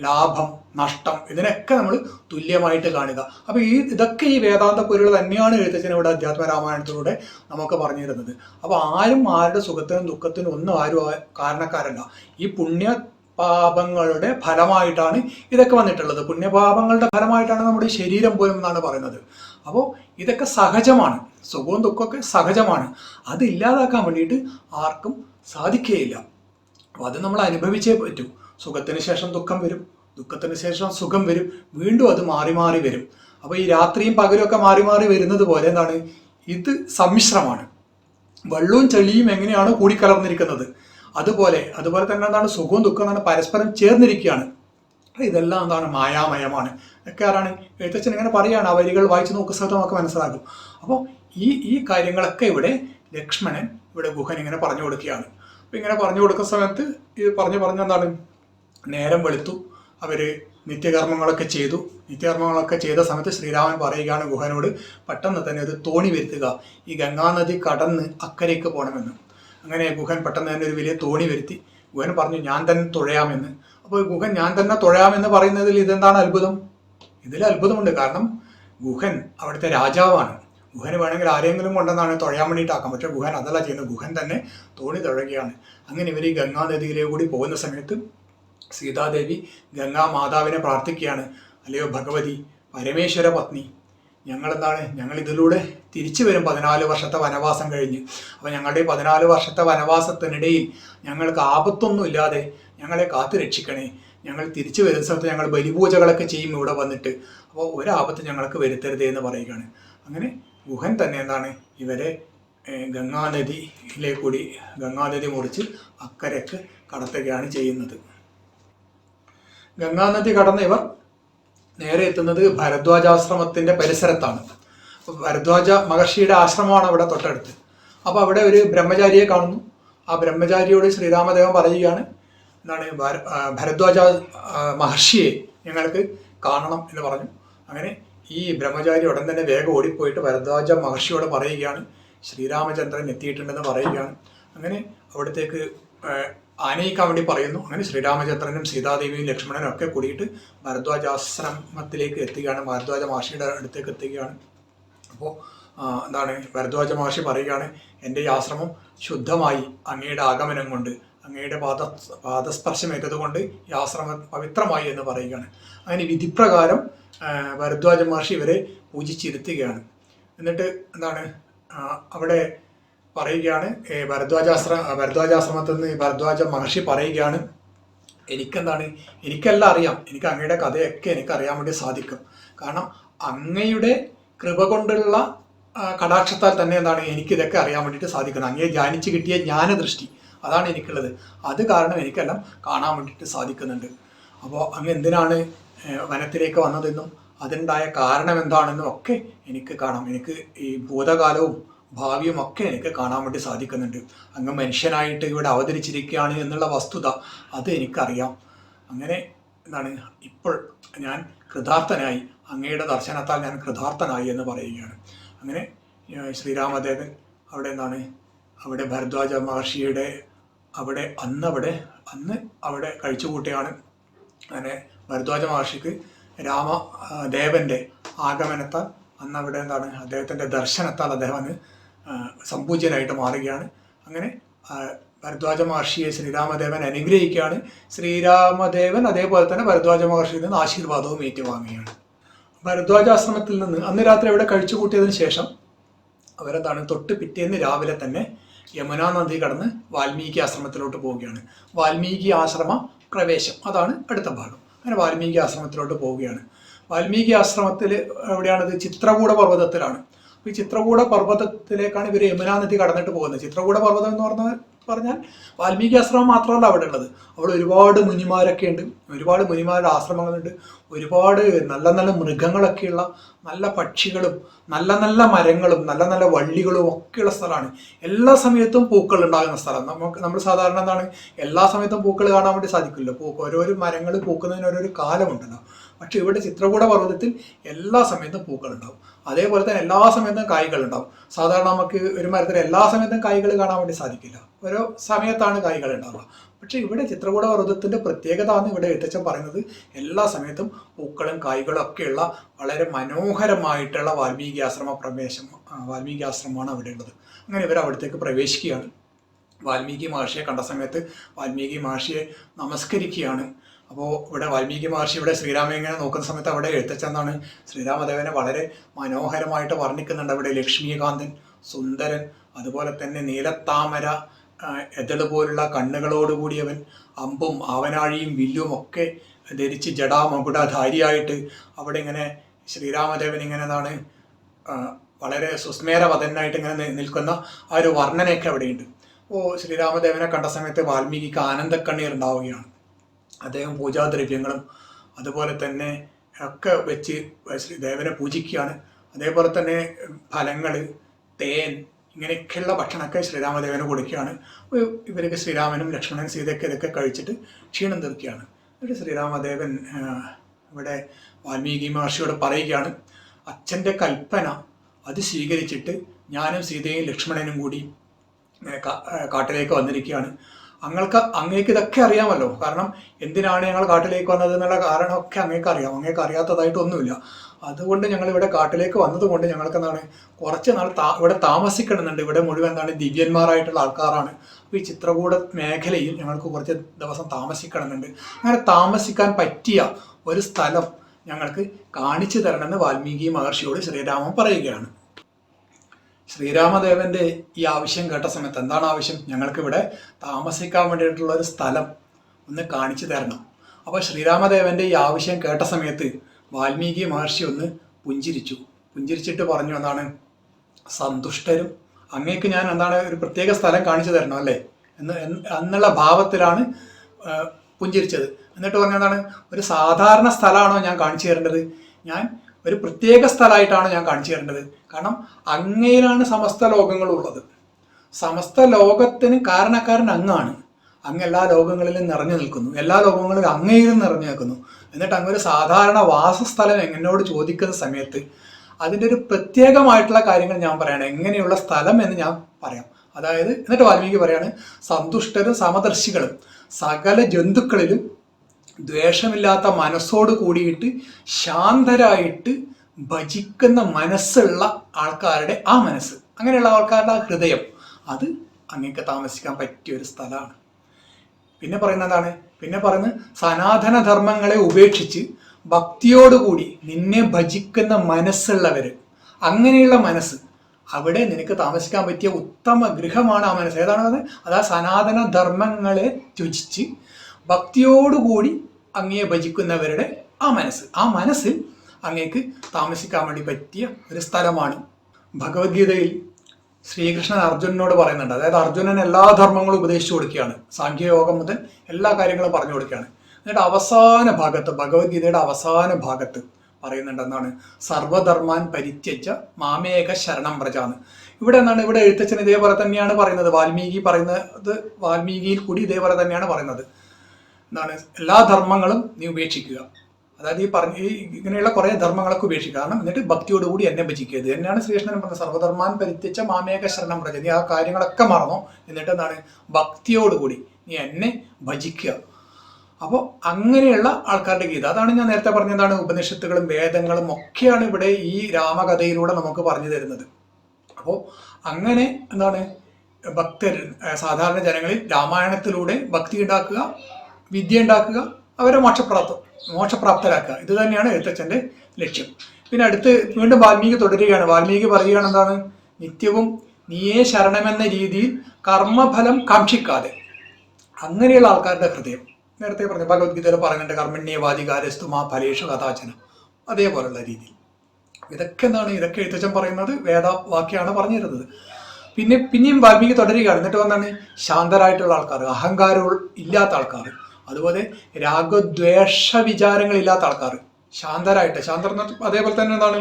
ലാഭം നഷ്ടം ഇതിനൊക്കെ നമ്മൾ തുല്യമായിട്ട് കാണുക. അപ്പോൾ ഈ ഇതൊക്കെ ഈ വേദാന്ത പൊരുൾ തന്നെയാണ് എഴുത്തച്ഛൻ ഇവിടെ അധ്യാത്മ രാമായണത്തിലൂടെ നമുക്ക് പറഞ്ഞു തരുന്നത്. അപ്പോൾ ആരും ആരുടെ സുഖത്തിനും ദുഃഖത്തിനും ഒന്നും ആരും കാരണക്കാരല്ല. ഈ പുണ്യ പാപങ്ങളുടെ ഫലമായിട്ടാണ് ഇതൊക്കെ വന്നിട്ടുള്ളത്. പുണ്യപാപങ്ങളുടെ ഫലമായിട്ടാണ് നമ്മുടെ ശരീരം പോലും എന്നാണ് പറയുന്നത്. അപ്പോൾ ഇതൊക്കെ സഹജമാണ്. സുഖവും ദുഃഖമൊക്കെ സഹജമാണ്. അത് ഇല്ലാതാക്കാൻ വേണ്ടിയിട്ട് ആർക്കും സാധിക്കുകയില്ല. അപ്പോൾ അത് നമ്മൾ അനുഭവിച്ചേ പറ്റൂ. സുഖത്തിന് ശേഷം ദുഃഖം വരും. ദുഃഖത്തിന് ശേഷം സുഖം വരും. വീണ്ടും അത് മാറി മാറി വരും. അപ്പോൾ ഈ രാത്രിയും പകലും ഒക്കെ മാറി മാറി വരുന്നത് പോലെ എന്താണ്? ഇത് സമ്മിശ്രമാണ്. വെള്ളവും ചെളിയും എങ്ങനെയാണ് കൂടിക്കലർന്നിരിക്കുന്നത്. അതുപോലെ അതുപോലെ തന്നെ എന്താണ്? സുഖവും ദുഃഖവും എന്താണ്? പരസ്പരം ചേർന്നിരിക്കുകയാണ്. ഇതെല്ലാം എന്താണ്? മായാമയമാണ്. ഒക്കെ ആരാണ്? എഴുത്തച്ഛൻ ഇങ്ങനെ പറയുകയാണ് ആ വരികൾ വായിച്ചു നോക്കുക സമയത്ത് നമുക്ക് മനസ്സിലാകും. അപ്പോൾ ഈ ഈ കാര്യങ്ങളൊക്കെ ഇവിടെ ലക്ഷ്മണൻ ഇവിടെ ഗുഹൻ ഇങ്ങനെ പറഞ്ഞു കൊടുക്കുകയാണ്. അപ്പോൾ ഇങ്ങനെ പറഞ്ഞു കൊടുക്കുന്ന സമയത്ത് ഇത് പറഞ്ഞു പറഞ്ഞ എന്താണ്? നേരം വെളുത്തു. അവർ നിത്യകർമ്മങ്ങളൊക്കെ ചെയ്തു. നിത്യകർമ്മങ്ങളൊക്കെ ചെയ്ത സമയത്ത് ശ്രീരാമൻ പറയുകയാണ് ഗുഹനോട് പെട്ടെന്ന് തന്നെ ഒരു തോണി വരുത്തുക. ഈ ഗംഗാനദി കടന്ന് അക്കരയ്ക്ക് പോകണമെന്ന് അങ്ങനെ ഗുഹൻ പെട്ടെന്ന് തന്നെ ഒരു വലിയ തോണി വരുത്തി. ഗുഹൻ പറഞ്ഞു ഞാൻ തന്നെ തുഴയാമെന്ന്. അപ്പോൾ ഗുഹൻ ഞാൻ തന്നെ തുഴയാമെന്ന് പറയുന്നതിൽ ഇതെന്താണ് അത്ഭുതം? ഇതിൽ അത്ഭുതമുണ്ട്. കാരണം ഗുഹൻ അവിടുത്തെ രാജാവാണ്. ഗുഹന് വേണമെങ്കിൽ ആരെങ്കിലും കൊണ്ടെന്നാണ് തുഴയാൻ വേണ്ടിയിട്ടാക്കാം പക്ഷേ ഗുഹൻ അതല്ല ചെയ്യുന്നത്. ഗുഹൻ തന്നെ തോണി തുഴയുകയാണ്. അങ്ങനെ ഇവർ ഈ ഗംഗാനദിയിലേക്ക് കൂടി പോകുന്ന സമയത്ത് സീതാദേവി ഗംഗാ മാതാവിനെ പ്രാർത്ഥിക്കുകയാണ്. അല്ലയോ ഭഗവതി പരമേശ്വര പത്നി ഞങ്ങളെന്താണ്? ഞങ്ങൾ ഇതിലൂടെ തിരിച്ചു വരും പതിനാല് വർഷത്തെ വനവാസം കഴിഞ്ഞ്. അപ്പോൾ ഞങ്ങളുടെ പതിനാല് വർഷത്തെ വനവാസത്തിനിടയിൽ ഞങ്ങൾക്ക് ആപത്തൊന്നും ഇല്ലാതെ ഞങ്ങളെ കാത്തു രക്ഷിക്കണേ. ഞങ്ങൾ തിരിച്ചു വരുന്ന സമയത്ത് ഞങ്ങൾ ബലിപൂജകളൊക്കെ ചെയ്യും ഇവിടെ വന്നിട്ട്. അപ്പോൾ ഒരാപത്ത് ഞങ്ങൾക്ക് വരുത്തരുതേ എന്ന് പറയുകയാണ്. അങ്ങനെ ഗുഹൻ തന്നെ എന്താണ്? ഇവരെ ഗംഗാനദിയിലെ കൂടി ഗംഗാനദി മുറിച്ച് അക്കരയ്ക്ക് കടത്തുകയാണ് ചെയ്യുന്നത്. ഗംഗാനദി കടന്ന് ഇവർ നേരെ എത്തുന്നത് ഭരദ്വാജാശ്രമത്തിന്റെ പരിസരത്താണ്. ഭരദ്വാജ മഹർഷിയുടെ ആശ്രമമാണ് അവിടെ തൊട്ടടുത്ത്. അപ്പോൾ അവിടെ ഒരു ബ്രഹ്മചാരിയെ കാണുന്നു. ആ ബ്രഹ്മചാരിയോട് ശ്രീരാമദേവൻ പറയുകയാണ് എന്താണ് ഭരദ്വാജ മഹർഷിയെ ഞങ്ങൾക്ക് കാണണം എന്ന് പറഞ്ഞു. അങ്ങനെ ഈ ബ്രഹ്മചാരി ഉടൻ തന്നെ വേഗം ഓടിപ്പോയിട്ട് ഭരദ്വാജ മഹർഷിയോട് പറയുകയാണ് ശ്രീരാമചന്ദ്രൻ എത്തിയിട്ടുണ്ടെന്ന് പറയുകയാണ്. അങ്ങനെ അവിടത്തേക്ക് ആ, ആനയിക്കാൻ വേണ്ടി പറയുന്നു. അങ്ങനെ ശ്രീരാമചന്ദ്രനും സീതാദേവിയും ലക്ഷ്മണനും ഒക്കെ കൂടിയിട്ട് ഭരദ്വാജാശ്രമത്തിലേക്ക് എത്തുകയാണ്. ഭരദ്വാജ മഹർഷിയുടെ അടുത്തേക്ക് എത്തുകയാണ്. അപ്പോൾ എന്താണ് ഭരദ്വാജ മഹർഷി പറയുകയാണ് എന്റെ ഈ ആശ്രമം ശുദ്ധമായി അങ്ങയുടെ ആഗമനം കൊണ്ട് അങ്ങയുടെ പാദ പാദസ്പർശം ഏറ്റതുകൊണ്ട് ഈ ആശ്രമം പവിത്രമായി എന്ന് പറയുകയാണ്. അങ്ങനെ വിധിപ്രകാരം ഭരദ്വാജ മഹർഷി ഇവരെ പൂജിച്ചിരുത്തുകയാണ്. എന്നിട്ട് എന്താണ് അവിടെ പറയുകയാണ്. ഭരദ്വാജാശ്ര ഭരദ്വാജാശ്രമത്തിൽ നിന്ന് ഭരദ്വാജ മഹർഷി പറയുകയാണ്. എനിക്കെന്താണ് എനിക്കെല്ലാം അറിയാം. എനിക്ക് അങ്ങയുടെ കഥയൊക്കെ എനിക്ക് അറിയാൻ വേണ്ടി സാധിക്കും. കാരണം അങ്ങയുടെ കൃപ കൊണ്ടുള്ള കടാക്ഷത്താൽ തന്നെ എന്താണ് എനിക്ക് ഇതൊക്കെ അറിയാൻ വേണ്ടിയിട്ട് സാധിക്കുന്നത്. അങ്ങയെ ധ്യാനിച്ച് കിട്ടിയ ജ്ഞാനദൃഷ്ടി അതാണ് എനിക്കുള്ളത്. അത് കാരണം എനിക്കെല്ലാം കാണാൻ വേണ്ടിയിട്ട് സാധിക്കുന്നുണ്ട്. അപ്പോൾ അങ്ങ് എന്തിനാണ് വനത്തിലേക്ക് വന്നതെന്നും അതിനുണ്ടായ കാരണം എന്താണെന്നും ഒക്കെ എനിക്ക് കാണാം. എനിക്ക് ഈ ഭൂതകാലവും ഭാവിയും ഒക്കെ എനിക്ക് കാണാൻ വേണ്ടി സാധിക്കുന്നുണ്ട്. അങ്ങ് മനുഷ്യനായിട്ട് ഇവിടെ അവതരിച്ചിരിക്കുകയാണ് എന്നുള്ള വസ്തുത അത് എനിക്കറിയാം. അങ്ങനെ എന്താണ് ഇപ്പോൾ ഞാൻ കൃതാർത്ഥനായി അങ്ങയുടെ ദർശനത്താൽ ഞാൻ കൃതാർത്ഥനായി എന്ന് പറയുകയാണ്. അങ്ങനെ ശ്രീരാമദേവൻ അവിടെ എന്താണ്? അവിടെ ഭരദ്വാജ മഹർഷിയുടെ അവിടെ അന്ന് അവിടെ അന്ന് അവിടെ കഴിച്ചുകൂട്ടിയാണ്. അങ്ങനെ ഭരദ്വാജ മഹർഷിക്ക് രാമദേവന്റെ ആഗമനത്താൽ അന്ന് അവിടെ എന്താണ്? അദ്ദേഹത്തിന്റെ ദർശനത്താൽ അദ്ദേഹം സംപൂജ്യനായിട്ട് മാറുകയാണ്. അങ്ങനെ ഭരദ്വാജ മഹർഷിയെ ശ്രീരാമദേവൻ അനുഗ്രഹിക്കുകയാണ്. ശ്രീരാമദേവൻ അതേപോലെ തന്നെ ഭരദ്വാജ മഹർഷിയിൽ നിന്ന് ആശീർവാദവും ഏറ്റുവാങ്ങുകയാണ്. ഭരദ്വാജാശ്രമത്തിൽ നിന്ന് അന്ന് രാത്രി അവിടെ കഴിച്ചുകൂട്ടിയതിനു ശേഷം അവരെന്താണ് തൊട്ട് പിറ്റേന്ന് രാവിലെ തന്നെ യമുനാ നദി കടന്ന് വാൽമീകി ആശ്രമത്തിലോട്ട് പോവുകയാണ്. വാൽമീകി ആശ്രമ പ്രവേശം. അതാണ് അടുത്ത ഭാഗം. അങ്ങനെ വാൽമീകി ആശ്രമത്തിലോട്ട് പോവുകയാണ്. വാൽമീകി ആശ്രമത്തിൽ എവിടെയാണത്? ചിത്രകൂട പർവതത്തിലാണ് ഈ ചിത്രകൂട പർവതത്തിലേക്കാണ് ഇവർ യമുനാ നദി കടന്നിട്ട് പോകുന്നത്. ചിത്രകൂട പർവതം എന്ന് പറഞ്ഞാൽ പറഞ്ഞാൽ വാൽമീകി ആശ്രമം മാത്രമല്ല അവിടെ ഉള്ളത്. അവിടെ ഒരുപാട് മുനിമാരൊക്കെ ഉണ്ട്. ഒരുപാട് മുനിമാരുടെ ആശ്രമങ്ങളുണ്ട്. ഒരുപാട് നല്ല നല്ല മൃഗങ്ങളൊക്കെയുള്ള നല്ല പക്ഷികളും നല്ല നല്ല മരങ്ങളും നല്ല നല്ല വള്ളികളും ഒക്കെയുള്ള സ്ഥലമാണ്. എല്ലാ സമയത്തും പൂക്കൾ ഉണ്ടാകുന്ന സ്ഥലം. നമുക്ക് നമ്മൾ സാധാരണ എന്താണ് എല്ലാ സമയത്തും പൂക്കൾ കാണാൻ വേണ്ടി സാധിക്കില്ല പൂക്കൾ ഓരോരോ മരങ്ങൾ പൂക്കുന്നതിന് ഓരോരോ കാലമുണ്ടല്ലോ. പക്ഷെ ഇവിടെ ചിത്രകൂട പർവതത്തിൽ എല്ലാ സമയത്തും പൂക്കൾ ഉണ്ടാവും അതേപോലെ തന്നെ എല്ലാ സമയത്തും കായ്കൾ ഉണ്ടാവും. സാധാരണ നമുക്ക് ഒരു മരത്തിൽ എല്ലാ സമയത്തും കായ്കൾ കാണാൻ വേണ്ടി സാധിക്കില്ല. ഓരോ സമയത്താണ് കായ്കൾ ഉണ്ടാവുക. പക്ഷേ ഇവിടെ ചിത്രകൂട പർവതത്തിന്റെ പ്രത്യേകത എന്ന് ഇവിടെ എഴുത്തച്ഛൻ പറയുന്നത് എല്ലാ സമയത്തും പൂക്കളും കായ്കളും ഒക്കെയുള്ള വളരെ മനോഹരമായിട്ടുള്ള വാൽമീകി ആശ്രമ പ്രവേശം വാൽമീകി ആശ്രമമാണ് അവിടെ ഉള്ളത്. അങ്ങനെ ഇവർ അവിടത്തേക്ക് പ്രവേശിക്കുകയാണ്. വാൽമീകി മഹർഷിയെ കണ്ട സമയത്ത് വാൽമീകി മഹർഷിയെ നമസ്കരിക്കുകയാണ്. അപ്പോൾ ഇവിടെ വാൽമീകി മഹർഷി ഇവിടെ ശ്രീരാമനെ ഇങ്ങനെ നോക്കുന്ന സമയത്ത് അവിടെ എഴുത്തച്ഛന്നാണ് ശ്രീരാമദേവനെ വളരെ മനോഹരമായിട്ട് വർണിക്കുന്നുണ്ട് അവിടെ ലക്ഷ്മീകാന്തൻ സുന്ദരൻ അതുപോലെ തന്നെ നീലത്താമര എതൾ പോലുള്ള കണ്ണുകളോടുകൂടിയവൻ അമ്പും ആവനാഴിയും വില്ലും ഒക്കെ ധരിച്ച് ജടാമകുടധാരിയായിട്ട് അവിടെ ഇങ്ങനെ ശ്രീരാമദേവൻ ഇങ്ങനെ എന്താണ് വളരെ സുസ്മേരവതനായിട്ട് ഇങ്ങനെ നിൽക്കുന്ന ആ ഒരു വർണനയൊക്കെ അവിടെയുണ്ട്. ഓ ശ്രീരാമദേവനെ കണ്ട സമയത്ത് വാൽമീകിക്ക് ആനന്ദക്കണ്ണീർ ഉണ്ടാവുകയാണ്. അദ്ദേഹം പൂജാദ്രവ്യങ്ങളും അതുപോലെ തന്നെ ഒക്കെ വെച്ച് ശ്രീദേവനെ പൂജിക്കുകയാണ്. അതേപോലെ തന്നെ ഫലങ്ങൾ തേൻ ഇങ്ങനെയൊക്കെയുള്ള ഭക്ഷണമൊക്കെ ശ്രീരാമദേവന് കൊടുക്കുകയാണ്. ഇവരൊക്കെ ശ്രീരാമനും ലക്ഷ്മണനും സീതയൊക്കെ ഇതൊക്കെ കഴിച്ചിട്ട് ക്ഷീണം തീർക്കുകയാണ്. എന്നിട്ട് ശ്രീരാമദേവൻ ഇവിടെ വാൽമീകി മഹർഷിയോട് പറയുകയാണ് അച്ഛന്റെ കൽപ്പന അത് സ്വീകരിച്ചിട്ട് ഞാനും സീതയും ലക്ഷ്മണനും കൂടി കാട്ടിലേക്ക് വന്നിരിക്കുകയാണ്. അങ്ങൾക്ക് അങ്ങേക്ക് ഇതൊക്കെ അറിയാമല്ലോ. കാരണം എന്തിനാണ് ഞങ്ങൾ കാട്ടിലേക്ക് വന്നത് എന്നുള്ള കാരണമൊക്കെ അങ്ങേക്ക് അറിയാം. അങ്ങേക്ക് അറിയാത്തതായിട്ടൊന്നുമില്ല. അതുകൊണ്ട് ഞങ്ങൾ ഇവിടെ കാട്ടിലേക്ക് വന്നതുകൊണ്ട് ഞങ്ങൾക്ക് എന്താണ് കുറച്ച് നാൾ താ ഇവിടെ താമസിക്കണമെന്നുണ്ട്. ഇവിടെ മുഴുവൻ എന്താണ് ദിവ്യന്മാരായിട്ടുള്ള ആൾക്കാരാണ്. അപ്പോൾ ഈ ചിത്രകൂട മേഖലയിൽ ഞങ്ങൾക്ക് കുറച്ച് ദിവസം താമസിക്കണമെന്നുണ്ട്. അങ്ങനെ താമസിക്കാൻ പറ്റിയ ഒരു സ്ഥലം ഞങ്ങൾക്ക് കാണിച്ചു തരണമെന്ന് വാൽമീകി മഹർഷിയോട് ശ്രീരാമൻ പറയുകയാണ്. ശ്രീരാമദേവന്റെ ഈ ആവശ്യം കേട്ട സമയത്ത് എന്താണ് ആവശ്യം? ഞങ്ങൾക്ക് ഇവിടെ താമസിക്കാൻ വേണ്ടിയിട്ടുള്ള ഒരു സ്ഥലം ഒന്ന് കാണിച്ചു തരണം. അപ്പോൾ ശ്രീരാമദേവന്റെ ഈ ആവശ്യം കേട്ട സമയത്ത് വാൽമീകി മഹർഷി ഒന്ന് പുഞ്ചിരിച്ചു. പുഞ്ചിരിച്ചിട്ട് പറഞ്ഞു എന്താണ്? സന്തുഷ്ടരും. അങ്ങേക്ക് ഞാൻ എന്താണ് ഒരു പ്രത്യേക സ്ഥലം കാണിച്ചു തരണം അല്ലേ? എന്ന് എന്ന് എന്നുള്ള ഭാവത്തിലാണ് പുഞ്ചിരിച്ചത്. എന്നിട്ട് പറഞ്ഞതാണ് ഒരു സാധാരണ സ്ഥലമാണോ ഞാൻ കാണിച്ചു തരേണ്ടത്? ഞാൻ ഒരു പ്രത്യേക സ്ഥലമായിട്ടാണ് ഞാൻ കാണിച്ചു തരേണ്ടത്. കാരണം അങ്ങയിലാണ് സമസ്ത ലോകങ്ങളുള്ളത് സമസ്ത ലോകത്തിന് കാരണക്കാരൻ അങ്ങാണ്. അങ്ങ് എല്ലാ ലോകങ്ങളിലും നിറഞ്ഞു നിൽക്കുന്നു. എല്ലാ ലോകങ്ങളിലും അങ്ങയിലും നിറഞ്ഞു നിൽക്കുന്നു. എന്നിട്ട് അങ്ങ് ഒരു സാധാരണ വാസസ്ഥലം എന്നോട് ചോദിക്കുന്ന സമയത്ത് അതിന്റെ ഒരു പ്രത്യേകമായിട്ടുള്ള കാര്യങ്ങൾ ഞാൻ പറയണം. എങ്ങനെയുള്ള സ്ഥലം എന്ന് ഞാൻ പറയാം. അതായത് എന്നിട്ട് വാൽമീകി പറയാണ് സന്തുഷ്ടരും സമദർശികളും സകല ജന്തുക്കളിലും ദ്വേഷമില്ലാത്ത മനസ്സോട് കൂടിയിട്ട് ശാന്തരായിട്ട് ഭജിക്കുന്ന മനസ്സുള്ള ആൾക്കാരുടെ ആ മനസ്സ്. അങ്ങനെയുള്ള ആൾക്കാരുടെ ആ ഹൃദയം അത് അങ്ങേക്ക് താമസിക്കാൻ പറ്റിയ ഒരു സ്ഥലമാണ്. പിന്നെ പറയുന്നത് എന്താണ്? പിന്നെ പറയുന്നത് സനാതന ധർമ്മങ്ങളെ ഉപേക്ഷിച്ച് ഭക്തിയോടുകൂടി നിന്നെ ഭജിക്കുന്ന മനസ്സുള്ളവർ അങ്ങനെയുള്ള മനസ്സ് അവിടെ നിനക്ക് താമസിക്കാൻ പറ്റിയ ഉത്തമ ഗൃഹമാണ് ആ മനസ്സ്. ഏതാണ് അത്? അതാ സനാതന ധർമ്മങ്ങളെ ത്യജിച്ച് ഭക്തിയോടുകൂടി അങ്ങയെ ഭജിക്കുന്നവരുടെ ആ മനസ്സ്. ആ മനസ്സിൽ അങ്ങേക്ക് താമസിക്കാൻ വേണ്ടി പറ്റിയ ഒരു സ്ഥലമാണ്. ഭഗവത്ഗീതയിൽ ശ്രീകൃഷ്ണൻ അർജുനനോട് പറയുന്നുണ്ട്. അതായത് അർജുനൻ എല്ലാ ധർമ്മങ്ങളും ഉപദേശിച്ചു കൊടുക്കുകയാണ്. സാഖ്യയോഗം മുതൽ എല്ലാ കാര്യങ്ങളും പറഞ്ഞു കൊടുക്കുകയാണ്. എന്നിട്ട് അവസാന ഭാഗത്ത് ഭഗവത്ഗീതയുടെ അവസാന ഭാഗത്ത് പറയുന്നുണ്ടെന്നാണ്. സർവധർമാൻ പരിത്യജ മാമേക ശരണം പ്രജാന്ന് ഇവിടെ എന്താണ്? ഇവിടെ എഴുത്തച്ഛൻ ഇതേപോലെ തന്നെയാണ് പറയുന്നത്. വാൽമീകി പറയുന്നത് വാൽമീകിയിൽ കൂടി ഇതേപോലെ തന്നെയാണ് പറയുന്നത്. എന്താണ് എല്ലാ ധർമ്മങ്ങളും നീ ഉപേക്ഷിക്കുക. അതായത് ഈ പറഞ്ഞ ഈ ഇങ്ങനെയുള്ള കുറേ ധർമ്മങ്ങളൊക്കെ ഉപേക്ഷിക്കുക. കാരണം എന്നിട്ട് ഭക്തിയോടുകൂടി എന്നെ ഭജിക്കുക ഇത് തന്നെയാണ് ശ്രീകൃഷ്ണൻ പറഞ്ഞത്. സർവധർമാൻ പരിത്യച്ച മാമേക ശരണം പറഞ്ഞത് നീ ആ കാര്യങ്ങളൊക്കെ മറന്നു. എന്നിട്ട് എന്താണ് ഭക്തിയോടുകൂടി നീ എന്നെ ഭജിക്കുക. അപ്പോൾ അങ്ങനെയുള്ള ആൾക്കാരുടെ ഗീത. അതാണ് ഞാൻ നേരത്തെ പറഞ്ഞതാണ് ഉപനിഷത്തുകളും വേദങ്ങളും ഒക്കെയാണ് ഇവിടെ ഈ രാമകഥയിലൂടെ നമുക്ക് പറഞ്ഞു തരുന്നത്. അപ്പോൾ അങ്ങനെ എന്താണ് ഭക്തർ സാധാരണ ജനങ്ങളിൽ രാമായണത്തിലൂടെ ഭക്തി ഉണ്ടാക്കുക. വിദ്യ ഉണ്ടാക്കുക അവരെ മോക്ഷപ്രാപ്ത മോക്ഷപ്രാപ്തരാക്കുക. ഇത് തന്നെയാണ് എഴുത്തച്ഛന്റെ ലക്ഷ്യം. പിന്നെ അടുത്ത് വീണ്ടും വാൽമീകി തുടരുകയാണ്. വാൽമീകി പറയുകയാണ് എന്താണ്? നിത്യവും നീയേ ശരണമെന്ന രീതിയിൽ കർമ്മഫലം കാക്ഷിക്കാതെ. അങ്ങനെയുള്ള ആൾക്കാരുടെ ഹൃദയം. നേരത്തെ പറഞ്ഞു ഭഗവത്ഗീതയിൽ പറയുന്നുണ്ട് കർമ്മണ്യവാദികാരസ്തു മാ ഫലേഷു കഥാചനം. അതേപോലുള്ള രീതിയിൽ. ഇതൊക്കെ എന്താണ്? ഇതൊക്കെ എഴുത്തച്ഛൻ പറയുന്നത് വേദവാക്യാണ് പറഞ്ഞു തരുന്നത് പിന്നെ പിന്നെയും വാൽമീകി തുടരുകയാണ്. എന്നിട്ട് വന്നാണ് ശാന്തരായിട്ടുള്ള ആൾക്കാർ അഹങ്കാരം ഇല്ലാത്ത ആൾക്കാർ. അതുപോലെ രാഗദ്വേഷ വിചാരങ്ങൾ ഇല്ലാത്ത ആൾക്കാർ. ശാന്തരായിട്ട് ശാന്തർ അതേപോലെ തന്നെ എന്താണ്?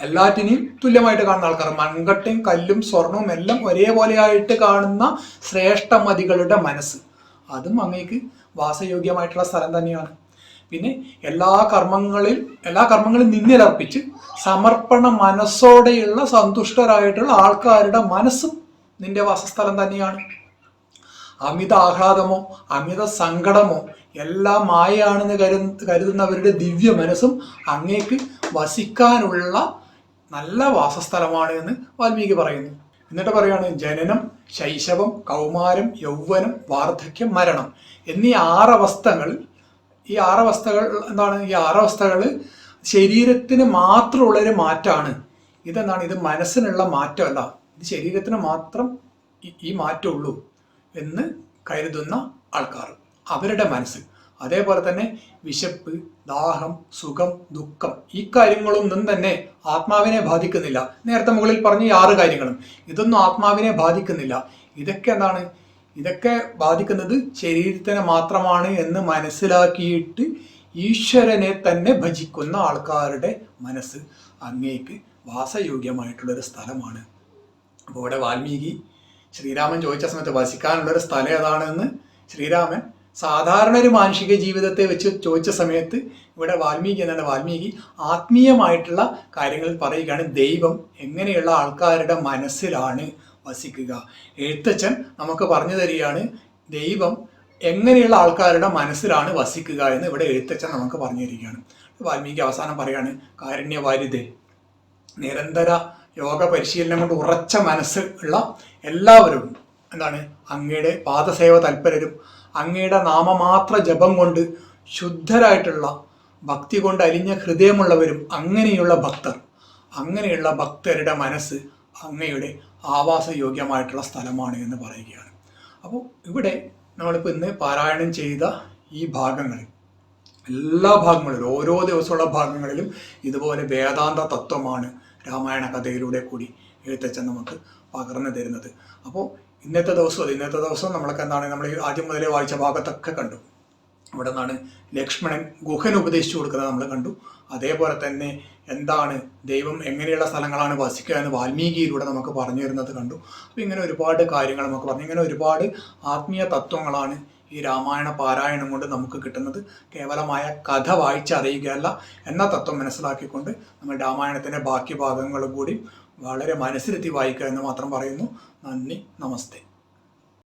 എല്ലാറ്റിനെയും തുല്യമായിട്ട് കാണുന്ന ആൾക്കാർ. മൺകട്ടയും കല്ലും സ്വർണവും എല്ലാം ഒരേപോലെയായിട്ട് കാണുന്ന ശ്രേഷ്ഠമതികളുടെ മനസ്സ്. അതും അങ്ങേക്ക് വാസയോഗ്യമായിട്ടുള്ള സ്ഥലം തന്നെയാണ്. പിന്നെ എല്ലാ കർമ്മങ്ങളിൽ എല്ലാ കർമ്മങ്ങളും നിന്നിലർപ്പിച്ച് സമർപ്പണ മനസ്സോടെയുള്ള സന്തുഷ്ടരായിട്ടുള്ള ആൾക്കാരുടെ മനസ്സും നിന്റെ വാസസ്ഥലം തന്നെയാണ്. അമിത ആഹ്ലാദമോ അമിത സങ്കടമോ എല്ലാം മായയാണെന്ന് കരു കരുതുന്നവരുടെ ദിവ്യ മനസ്സും അങ്ങേക്ക് വസിക്കാനുള്ള നല്ല വാസസ്ഥലമാണ് എന്ന് വാൽമീകി പറയുന്നു. എന്നിട്ട് പറയുകയാണ് ജനനം ശൈശവം കൗമാരം യൗവനം വാർദ്ധക്യം മരണം എന്നീ ആറവസ്ഥകൾ ഈ ആറവസ്ഥകൾ എന്താണ്? ഈ ആറവസ്ഥകൾ ശരീരത്തിന് മാത്രമുള്ളൊരു മാറ്റമാണ് ഇതെന്താണ്? ഇത് മനസ്സിനുള്ള മാറ്റമല്ല. ഇത് ശരീരത്തിന് മാത്രം ഈ- മാറ്റമുള്ളൂ. എന്ന് കരുതുന്ന ആൾക്കാർ അവരുടെ മനസ്സ്. അതേപോലെ തന്നെ വിശപ്പ് ദാഹം സുഖം ദുഃഖം ഈ കാര്യങ്ങളൊന്നും തന്നെ ആത്മാവിനെ ബാധിക്കുന്നില്ല. നേരത്തെ മുകളിൽ പറഞ്ഞ ഈ ആറ് കാര്യങ്ങളും. ഇതൊന്നും ആത്മാവിനെ ബാധിക്കുന്നില്ല. ഇതൊക്കെ എന്താണ്? ഇതൊക്കെ ബാധിക്കുന്നത് ശരീരത്തിനെ മാത്രമാണ് എന്ന് മനസ്സിലാക്കിയിട്ട് ഈശ്വരനെ തന്നെ ഭജിക്കുന്ന ആൾക്കാരുടെ മനസ്സ് അങ്ങേക്ക് വാസയോഗ്യമായിട്ടുള്ളൊരു സ്ഥലമാണ്. അപ്പോൾ ഇവിടെ വാൽമീകി ശ്രീരാമൻ ചോദിച്ച സമയത്ത് വസിക്കാനുള്ളൊരു സ്ഥലം ഏതാണെന്ന് ശ്രീരാമൻ സാധാരണ ഒരു മാനുഷിക ജീവിതത്തെ വെച്ച് ചോദിച്ച സമയത്ത് ഇവിടെ വാൽമീകി എന്നാണ് വാൽമീകി ആത്മീയമായിട്ടുള്ള കാര്യങ്ങൾ പറയുകയാണ് ദൈവം എങ്ങനെയുള്ള ആൾക്കാരുടെ മനസ്സിലാണ് വസിക്കുക. എഴുത്തച്ഛൻ നമുക്ക് പറഞ്ഞു തരികയാണ് ദൈവം എങ്ങനെയുള്ള ആൾക്കാരുടെ മനസ്സിലാണ് വസിക്കുക എന്ന് ഇവിടെ എഴുത്തച്ഛൻ നമുക്ക് പറഞ്ഞു തരികയാണ്. വാൽമീകി അവസാനം പറയാണ് കാരുണ്യവാരിതേ നിരന്തര യോഗ പരിശീലനം കൊണ്ട് ഉറച്ച മനസ്സ് ഉള്ള എല്ലാവരും എന്താണ് അങ്ങയുടെ പാദസേവ തൽപരരും അങ്ങയുടെ നാമമാത്ര ജപം കൊണ്ട് ശുദ്ധരായിട്ടുള്ള ഭക്തി കൊണ്ട് അലിഞ്ഞ ഹൃദയമുള്ളവരും അങ്ങനെയുള്ള ഭക്തർ അങ്ങനെയുള്ള ഭക്തരുടെ മനസ്സ് അങ്ങയുടെ ആവാസയോഗ്യമായിട്ടുള്ള സ്ഥലമാണ് എന്ന് പറയുകയാണ്. അപ്പോൾ ഇവിടെ നമ്മളിപ്പോൾ ഇന്ന് പാരായണം ചെയ്ത ഈ ഭാഗങ്ങളിൽ എല്ലാ ഭാഗങ്ങളിലും ഓരോ ദിവസമുള്ള ഭാഗങ്ങളിലും ഇതുപോലെ വേദാന്ത തത്വമാണ് രാമായണ കഥയിലൂടെ കൂടി എഴുത്തച്ഛൻ നമുക്ക് പകർന്നു തരുന്നത്. അപ്പോൾ ഇന്നത്തെ ദിവസം അത് ഇന്നത്തെ ദിവസം നമ്മൾക്ക് എന്താണ് നമ്മൾ ആദ്യം മുതലേ വായിച്ച ഭാഗത്തൊക്കെ കണ്ടു. ഇവിടെ നിന്നാണ് ലക്ഷ്മണൻ ഗുഹൻ ഉപദേശിച്ചു കൊടുക്കുന്നത് നമ്മൾ കണ്ടു. അതേപോലെ തന്നെ എന്താണ് ദൈവം എങ്ങനെയുള്ള സ്ഥലങ്ങളാണ് വസിക്കുക എന്ന് വാൽമീകിയിലൂടെ നമുക്ക് പറഞ്ഞു തരുന്നത് കണ്ടു. അപ്പോൾ ഇങ്ങനെ ഒരുപാട് കാര്യങ്ങൾ നമുക്ക് പറഞ്ഞു. ഇങ്ങനെ ഒരുപാട് ആത്മീയ തത്വങ്ങളാണ് ഈ രാമായണ പാരായണം കൊണ്ട് നമുക്ക് കിട്ടുന്നത് കേവലമായ കഥ വായിച്ചറിയുകയല്ല എന്ന തത്വം മനസ്സിലാക്കിക്കൊണ്ട് നമ്മൾ രാമായണത്തിന്റെ ബാക്കി ഭാഗങ്ങളും കൂടി വളരെ മനസ്സിലെത്തി വായിക്കുക എന്ന് മാത്രം പറയുന്നു. നന്ദി നമസ്തേ.